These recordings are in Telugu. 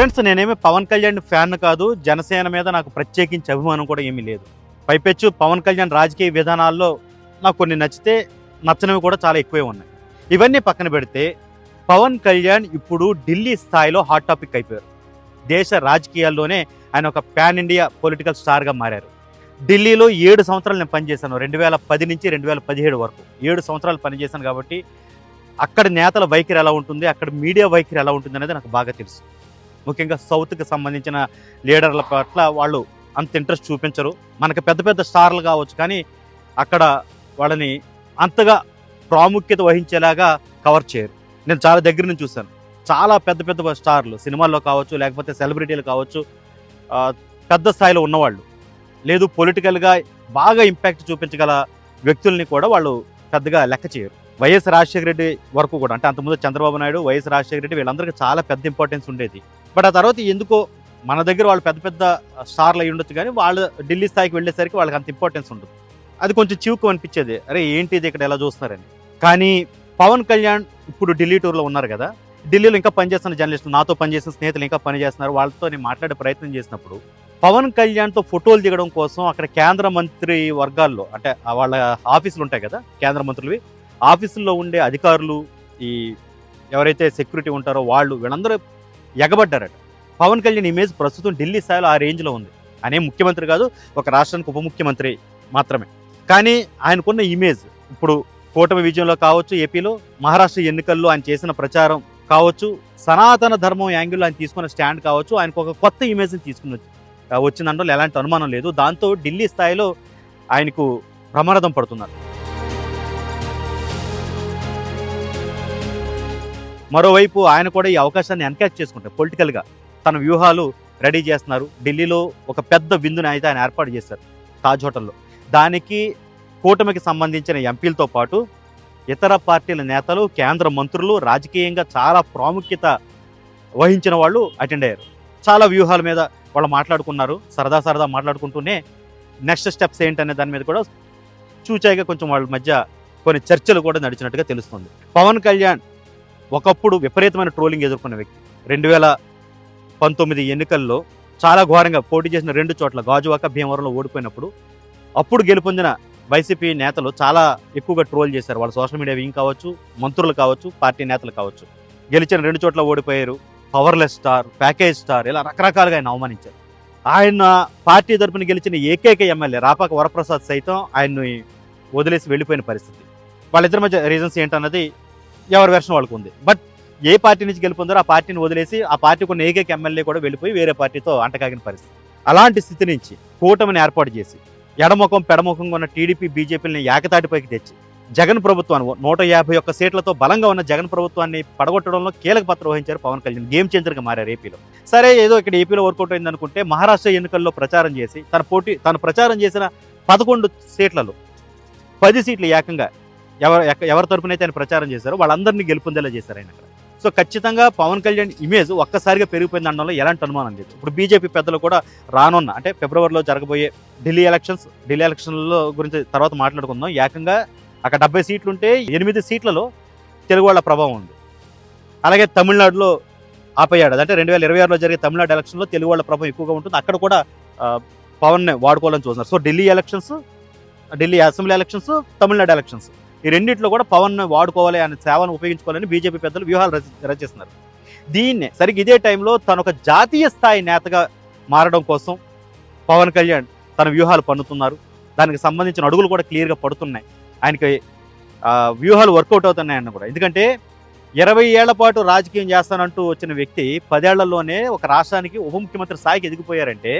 ఫ్రెండ్స్ నేనేమి పవన్ కళ్యాణ్ ఫ్యాన్ కాదు. జనసేన మీద నాకు ప్రత్యేకించి అభిమానం కూడా ఏమీ లేదు. పైపెచ్చు పవన్ కళ్యాణ్ రాజకీయ విధానాల్లో నాకు కొన్ని నచ్చితే నచ్చనివి కూడా చాలా ఎక్కువే ఉన్నాయి. ఇవన్నీ పక్కన పెడితే పవన్ కళ్యాణ్ ఇప్పుడు ఢిల్లీ స్థాయిలో హాట్ టాపిక్ అయిపోయారు. దేశ రాజకీయాల్లోనే ఆయన ఒక పాన్ ఇండియా పొలిటికల్ స్టార్గా మారారు. ఢిల్లీలో ఏడు సంవత్సరాలు నేను పనిచేశాను. రెండు వేల పది నుంచి రెండు వేల పదిహేడు వరకు ఏడు సంవత్సరాలు పనిచేశాను కాబట్టి అక్కడ నేతల వైఖరి ఎలా ఉంటుంది అక్కడ మీడియా వైఖరి ఎలా ఉంటుంది అనేది నాకు బాగా తెలుసు. ముఖ్యంగా సౌత్కి సంబంధించిన లీడర్ల పట్ల వాళ్ళు అంత ఇంట్రెస్ట్ చూపించరు. మనకి పెద్ద పెద్ద స్టార్లు కావచ్చు కానీ అక్కడ వాళ్ళని అంతగా ప్రాముఖ్యత వహించేలాగా కవర్ చేయరు. నేను చాలా దగ్గర నుంచి చూశాను. చాలా పెద్ద పెద్ద స్టార్లు సినిమాల్లో కావచ్చు లేకపోతే సెలబ్రిటీలు కావచ్చు పెద్ద స్థాయిలో ఉన్నవాళ్ళు. లేదు పొలిటికల్గా బాగా ఇంపాక్ట్ చూపించగల వ్యక్తుల్ని కూడా వాళ్ళు పెద్దగా లెక్క చేయరు. వైఎస్ రాజశేఖర రెడ్డి వరకు కూడా అంటే అంతకుముందు చంద్రబాబు నాయుడు వైఎస్ రాజశేఖర రెడ్డి వీళ్ళందరికీ చాలా పెద్ద ఇంపార్టెన్స్ ఉండేది. బట్ ఆ తర్వాత ఎందుకో మన దగ్గర వాళ్ళు పెద్ద పెద్ద స్టార్లు అయి ఉండొచ్చు కానీ వాళ్ళు ఢిల్లీ స్థాయికి వెళ్ళేసరికి వాళ్ళకి అంత ఇంపార్టెన్స్ ఉండదు అది కొంచెం చివుకు అనిపించేది. అరే ఏంటి ఇది ఇక్కడ ఎలా చూస్తున్నారని. కానీ పవన్ కళ్యాణ్ ఇప్పుడు ఢిల్లీ టూర్లో ఉన్నారు కదా. ఢిల్లీలో ఇంకా పనిచేస్తున్న జర్నలిస్టులు నాతో పనిచేసిన స్నేహితులు ఇంకా పనిచేస్తున్నారు. వాళ్ళతో నేను మాట్లాడే ప్రయత్నం చేసినప్పుడు పవన్ కళ్యాణ్తో ఫోటోలు దిగడం కోసం అక్కడ కేంద్ర మంత్రి వర్గాల్లో అంటే వాళ్ళ ఆఫీసులు ఉంటాయి కదా కేంద్ర మంత్రులవి. ఆఫీసుల్లో ఉండే అధికారులు ఈ ఎవరైతే సెక్యూరిటీ ఉంటారో వాళ్ళు వీళ్ళందరూ ఎగబడ్డారట. పవన్ కళ్యాణ్ ఇమేజ్ ప్రస్తుతం ఢిల్లీ స్థాయిలో ఆ రేంజ్లో ఉంది. అనే ముఖ్యమంత్రి కాదు ఒక రాష్ట్రానికి ఉప ముఖ్యమంత్రి మాత్రమే. కానీ ఆయనకున్న ఇమేజ్ ఇప్పుడు కూటమి విజయంలో కావచ్చు ఏపీలో మహారాష్ట్ర ఎన్నికల్లో ఆయన చేసిన ప్రచారం కావచ్చు సనాతన ధర్మం యాంగిల్లో ఆయన తీసుకున్న స్టాండ్ కావచ్చు ఆయనకు ఒక కొత్త ఇమేజ్ని తీసుకుని వచ్చి- ఆ, ఎలాంటి అనుమానం లేదు. దాంతో ఢిల్లీ స్థాయిలో ఆయనకు ప్రమాదం పడుతున్నారు. మరోవైపు ఆయన కూడా ఈ అవకాశాన్ని ఎన్కరేజ్ చేసుకుంటారు పొలిటికల్గా తన వ్యూహాలు రెడీ చేస్తున్నారు. ఢిల్లీలో ఒక పెద్ద విందుని అయితే ఆయన ఏర్పాటు చేశారు తాజ్ హోటల్లో. దానికి కూటమికి సంబంధించిన ఎంపీలతో పాటు ఇతర పార్టీల నేతలు కేంద్ర మంత్రులు రాజకీయంగా చాలా ప్రాముఖ్యత వహించిన వాళ్ళు అటెండ్ అయ్యారు. చాలా వ్యూహాల మీద వాళ్ళు మాట్లాడుకున్నారు. సరదా సరదా మాట్లాడుకుంటూనే నెక్స్ట్ స్టెప్స్ ఏంటనే దాని మీద కూడా చూచాయిగా కొంచెం వాళ్ళ మధ్య కొన్ని చర్చలు కూడా నడిచినట్టుగా తెలుస్తుంది. పవన్ కళ్యాణ్ ఒకప్పుడు విపరీతమైన ట్రోలింగ్ ఎదుర్కొన్న వ్యక్తి. రెండు వేల పంతొమ్మిది ఎన్నికల్లో చాలా ఘోరంగా పోటీ చేసిన రెండు చోట్ల గాజువాక భీమవరంలో ఓడిపోయినప్పుడు అప్పుడు గెలుపొందిన వైసీపీ నేతలు చాలా ఎక్కువగా ట్రోల్ చేశారు. వాళ్ళ సోషల్ మీడియా వింగ్ కావచ్చు మంత్రులు కావచ్చు పార్టీ నేతలు కావచ్చు. గెలిచిన రెండు చోట్ల ఓడిపోయారు. పవర్లెస్ స్టార్ ప్యాకేజ్ స్టార్ ఇలా రకరకాలుగా ఆయన అవమానించారు. ఆయన పార్టీ తరపున గెలిచిన ఏకైక ఎమ్మెల్యే రాపాక వరప్రసాద్ సైతం ఆయన్ని వదిలేసి వెళ్ళిపోయిన పరిస్థితి. వాళ్ళిద్దరి మధ్య రీజన్స్ ఏంటన్నది ఎవరి వెర్షన్ వాళ్ళకు ఉంది బట్ ఏ పార్టీ నుంచి గెలుపొందారో ఆ పార్టీని వదిలేసి ఆ పార్టీ కొన్ని ఏకైక ఎమ్మెల్యే కూడా వెళ్ళిపోయి వేరే పార్టీతో అంటకాగిన పరిస్థితి. అలాంటి స్థితి నుంచి కూటమిని ఏర్పాటు చేసి ఎడముఖం పెడముఖంగా ఉన్న టీడీపీ బీజేపీని ఏకతాటిపైకి తెచ్చి జగన్ ప్రభుత్వాన్ని నూట యాభై ఒక్క సీట్లతో బలంగా ఉన్న జగన్ ప్రభుత్వాన్ని పడగొట్టడంలో కీలక పాత్ర వహించారు పవన్ కళ్యాణ్. గేమ్ చేంజర్గా మారారు ఏపీలో సరే ఏదో ఇక్కడ ఏపీలో వర్కౌట్ అయింది అనుకుంటే మహారాష్ట్ర ఎన్నికల్లో ప్రచారం చేసి తన పోటీ తను ప్రచారం చేసిన పదకొండు సీట్లలో పది సీట్లు ఏకంగా ఎవరు ఎక్క- ఎవరి తరపునైతే ఆయన ప్రచారం చేశారో వాళ్ళందరినీ గెలుపొందేలా చేశారు ఆయన అక్కడ. సో ఖచ్చితంగా పవన్ కళ్యాణ్ ఇమేజ్ ఒక్కసారిగా పెరిగిపోయింది అనడంలో ఎలాంటి అనుమానం లేదు. ఇప్పుడు బీజేపీ పెద్దలు కూడా రానున్న అంటే ఫిబ్రవరిలో జరగబోయే ఢిల్లీ ఎలక్షన్స్ ఢిల్లీ ఎలక్షన్లో గురించి తర్వాత మాట్లాడుకుందాం. ఏకంగా అక్కడ డెబ్బై సీట్లు ఉంటే ఎనిమిది సీట్లలో తెలుగు వాళ్ళ ప్రభావం ఉంది. అలాగే తమిళనాడులో ఆపేయాడు. అంటే రెండు వేల ఇరవై ఆరులో జరిగే తమిళనాడు ఎలక్షన్లో తెలుగు వాళ్ళ ప్రభావం ఎక్కువగా ఉంటుంది. అక్కడ కూడా పవన్ పవన్ని వాడుకోవాలని చూస్తున్నారు. So Delhi elections Delhi assembly elections Tamil Nadu elections ఈ రెండిట్లో కూడా పవన్ వాడుకోవాలి అనే సేవను ఉపయోగించుకోవాలని బీజేపీ పెద్దలు వ్యూహాలు రచిస్తున్నారు. దీన్నే సరిగ్గా ఇదే టైంలో తను ఒక జాతీయ స్థాయి నేతగా మారడం కోసం పవన్ కళ్యాణ్ తన వ్యూహాలు పన్నుతున్నారు. దానికి సంబంధించిన అడుగులు కూడా క్లియర్గా పడుతున్నాయి. ఆయనకి వ్యూహాలు వర్కౌట్ అవుతున్నాయన్న కూడా. ఎందుకంటే ఇరవై ఏళ్ళ పాటు రాజకీయం చేస్తానంటూ వచ్చిన వ్యక్తి పదేళ్ళలోనే ఒక రాష్ట్రానికి ఉప ముఖ్యమంత్రి స్థాయికి ఎదిగిపోయారంటే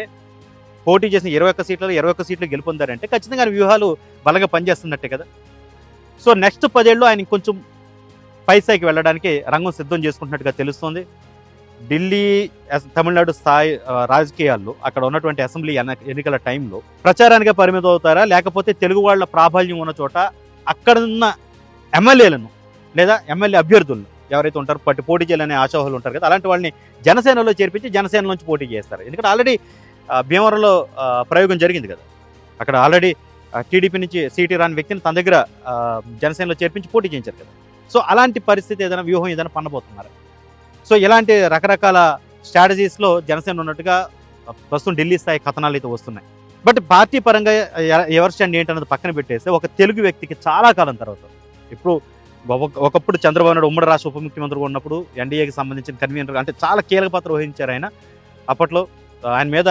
పోటీ చేసిన ఇరవై ఒక్క సీట్లలో ఇరవై ఒక్క సీట్లు గెలుపొందారంటే ఖచ్చితంగా వ్యూహాలు బలంగా పనిచేస్తున్నట్టే కదా. సో నెక్స్ట్ పదేళ్ళు ఆయన కొంచెం పై వెళ్ళడానికి రంగం సిద్ధం చేసుకుంటున్నట్టుగా తెలుస్తోంది. ఢిల్లీ తమిళనాడు స్థాయి రాజకీయాల్లో అక్కడ ఉన్నటువంటి అసెంబ్లీ ఎన్నికల టైంలో ప్రచారానికి పరిమితం అవుతారా? లేకపోతే తెలుగు వాళ్ళ ప్రాబల్యం ఉన్న చోట అక్కడ ఉన్న ఎమ్మెల్యేలను లేదా ఎమ్మెల్యే అభ్యర్థులను ఎవరైతే ఉంటారో పట్టి పోటీ చేయాలనే ఆశావాహులు ఉంటారు కదా అలాంటి వాళ్ళని జనసేనలో చేర్పించి జనసేన నుంచి పోటీ చేస్తారు. ఎందుకంటే ఆల్రెడీ భీమవరంలో ప్రయోగం జరిగింది కదా. అక్కడ ఆల్రెడీ టీడీపీ నుంచి సీటీ రాని వ్యక్తిని తన దగ్గర జనసేనలో చేర్పించి పోటీ చేయించారు కదా. సో అలాంటి పరిస్థితి ఏదైనా వ్యూహం ఏదైనా పన్నబోతున్నారు సో ఇలాంటి రకరకాల స్ట్రాటజీస్లో జనసేన ఉన్నట్టుగా ప్రస్తుతం ఢిల్లీ స్థాయి కథనాలు అయితే వస్తున్నాయి. బట్ పార్టీ పరంగా ఎ- ఎవరి స్టాండ్ ఏంటన్నది పక్కన పెట్టేస్తే ఒక తెలుగు వ్యక్తికి చాలా కాలం తర్వాత ఇప్పుడు ఒకప్పుడు చంద్రబాబు నాయుడు ఉమ్మడి రాష్ట్ర ఉప ముఖ్యమంత్రిగా ఉన్నప్పుడు ఎన్డీఏకి సంబంధించిన కన్వీనర్ అంటే చాలా కీలక పాత్ర వహించారు ఆయన. అప్పట్లో ఆయన మీద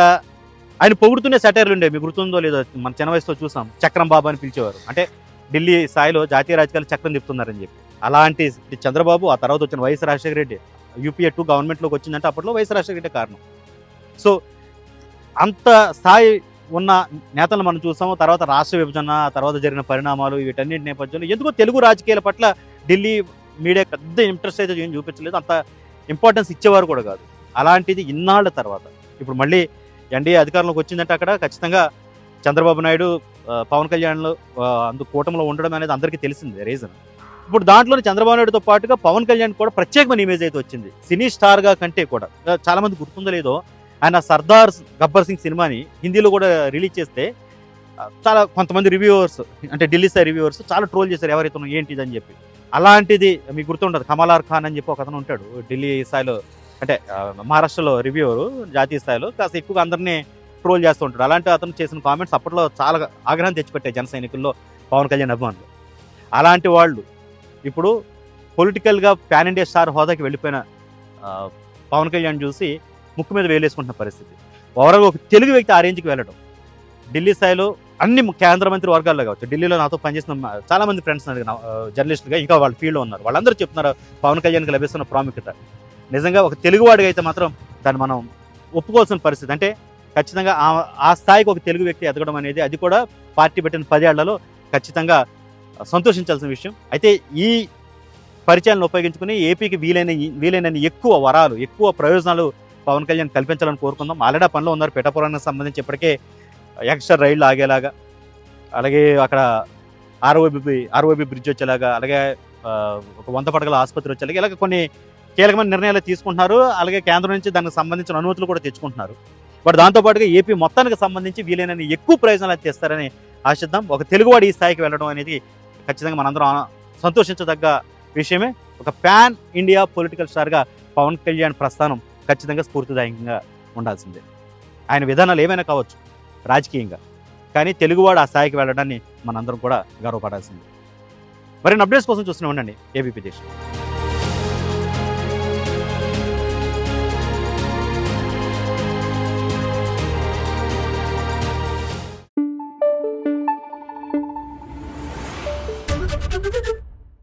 ఆయన పొగుడుతూనే సెటైర్లు ఉండే. మీకు గుర్తుందో లేదో మన చిన్న వయసులో చూసాం. చక్రం బాబు అని పిలిచేవారు. అంటే ఢిల్లీ స్థాయిలో జాతీయ రాజకీయాలు చక్రం చెప్తున్నారని చెప్పి. అలాంటి చంద్రబాబు ఆ తర్వాత వచ్చిన YS Rajasekhara Reddy UPA two గవర్నమెంట్లోకి వచ్చిందంటే అప్పట్లో వైఎస్ రాజశేఖర రెడ్డి కారణం. సో అంత స్థాయి ఉన్న నేతలను మనం చూసాము. తర్వాత రాష్ట్ర విభజన తర్వాత జరిగిన పరిణామాలు వీటన్నిటి నేపథ్యంలో ఎందుకో తెలుగు రాజకీయాల పట్ల ఢిల్లీ మీడియా పెద్ద ఇంట్రెస్ట్ అయితే ఏం చూపించలేదు. అంత ఇంపార్టెన్స్ ఇచ్చేవారు కూడా కాదు. అలాంటిది ఇన్నాళ్ళ తర్వాత. ఇప్పుడు మళ్ళీ ఎన్డీఏ అధికారంలోకి వచ్చిందంటే అక్కడ ఖచ్చితంగా చంద్రబాబు నాయుడు పవన్ కళ్యాణ్లో అందు కూటమిలో ఉండడం అనేది అందరికీ తెలిసిందే రీజన్. ఇప్పుడు దాంట్లో చంద్రబాబు నాయుడుతో పాటుగా పవన్ కళ్యాణ్ కూడా ప్రత్యేకమైన ఇమేజ్ అయితే వచ్చింది. సినీ స్టార్గా కంటే కూడా. చాలామంది చాలా మంది గుర్తుందో లేదో ఆయన సర్దార్ గబ్బర్ సింగ్ సినిమాని హిందీలో కూడా రిలీజ్ చేస్తే చాలా కొంతమంది రివ్యూవర్స్ అంటే ఢిల్లీ స్థాయి రివ్యూవర్స్ చాలా ట్రోల్ చేశారు ఎవరైతే ఏంటిది అని చెప్పి. అలాంటిది మీకు గుర్తుండదు కమలార్ ఖాన్ అని చెప్పి ఒక అతను ఉంటాడు ఢిల్లీ స్థాయిలో అంటే మహారాష్ట్రలో రివ్యూవరు జాతీయ స్థాయిలో కాస్త ఎక్కువగా అందరినీ ట్రోల్ చేస్తూ ఉంటాడు. అలాంటి అతను చేసిన కామెంట్స్ అప్పట్లో చాలా ఆగ్రహం తెచ్చిపెట్టాయి జన సైనికుల్లో పవన్ కళ్యాణ్ అభిమానులు. అలాంటి వాళ్ళు ఇప్పుడు పొలిటికల్గా ప్యాన్ ఇండియా స్టార్ హోదాకి వెళ్ళిపోయిన పవన్ కళ్యాణ్ చూసి ముక్కు మీద వేలేసుకుంటున్న పరిస్థితి. ఓవరాల్ ఒక తెలుగు వ్యక్తి ఆ రేంజ్కి వెళ్ళడం. ఢిల్లీ స్థాయిలో అన్ని కేంద్ర మంత్రి వర్గాల్లో కావచ్చు. ఢిల్లీలో నాతో పనిచేసిన చాలామంది ఫ్రెండ్స్ అడిగిన జర్నలిస్టులుగా ఇంకా వాళ్ళ ఫీల్డ్లో ఉన్నారు. వాళ్ళందరూ చెప్తున్నారు పవన్ కళ్యాణ్కి లభిస్తున్న ప్రాముఖ్యత. నిజంగా ఒక తెలుగువాడిగా అయితే మాత్రం దాన్ని మనం ఒప్పుకోవాల్సిన పరిస్థితి. అంటే ఖచ్చితంగా ఆ- స్థాయికి ఒక తెలుగు వ్యక్తి ఎదగడం అనేది అది కూడా పార్టీ పెట్టిన పదేళ్ళలో ఖచ్చితంగా సంతోషించాల్సిన విషయం. అయితే ఈ పరిచయాలను ఉపయోగించుకుని ఏపీకి వీలైన వీలైనన్ని ఎక్కువ వరాలు ఎక్కువ ప్రయోజనాలు పవన్ కళ్యాణ్ కల్పించాలని కోరుకుందాం. ఆల్రెడీ పనిలో ఉన్నారు. పిఠాపురానికి సంబంధించి ఇప్పటికే ఎక్స్ట్రా రైళ్ళు ఆగేలాగా అలాగే అక్కడ ఆర్ఓబి ఆర్ఓబి బ్రిడ్జ్ వచ్చేలాగా అలాగే ఒక వంద పడగల ఆసుపత్రి వచ్చేలాగా ఇలాగ కొన్ని కీలకమైన నిర్ణయాలు తీసుకుంటున్నారు. అలాగే కేంద్రం నుంచి దానికి సంబంధించిన అనుమతులు కూడా తెచ్చుకుంటున్నారు. బట్ దాంతోపాటుగా ఏపీ మొత్తానికి సంబంధించి వీలైనన్ని ఎక్కువ ప్రయోజనాలు తెస్తారని ఆశిద్దాం. ఒక తెలుగువాడు ఈ స్థాయికి వెళ్ళడం అనేది ఖచ్చితంగా మనందరం సంతోషించదగ్గ విషయమే. ఒక ప్యాన్ ఇండియా పొలిటికల్ స్టార్గా పవన్ కళ్యాణ్ ప్రస్థానం ఖచ్చితంగా స్ఫూర్తిదాయకంగా ఉండాల్సిందే. ఆయన విధానాలు ఏమైనా కావచ్చు రాజకీయంగా. కానీ తెలుగువాడు ఆ స్థాయికి వెళ్ళడాన్ని మనందరం కూడా గర్వపడాల్సిందే. మరిన్ని అప్డేట్స్ కోసం చూస్తూనే ఉండండి. ఏబీపీ దేశం.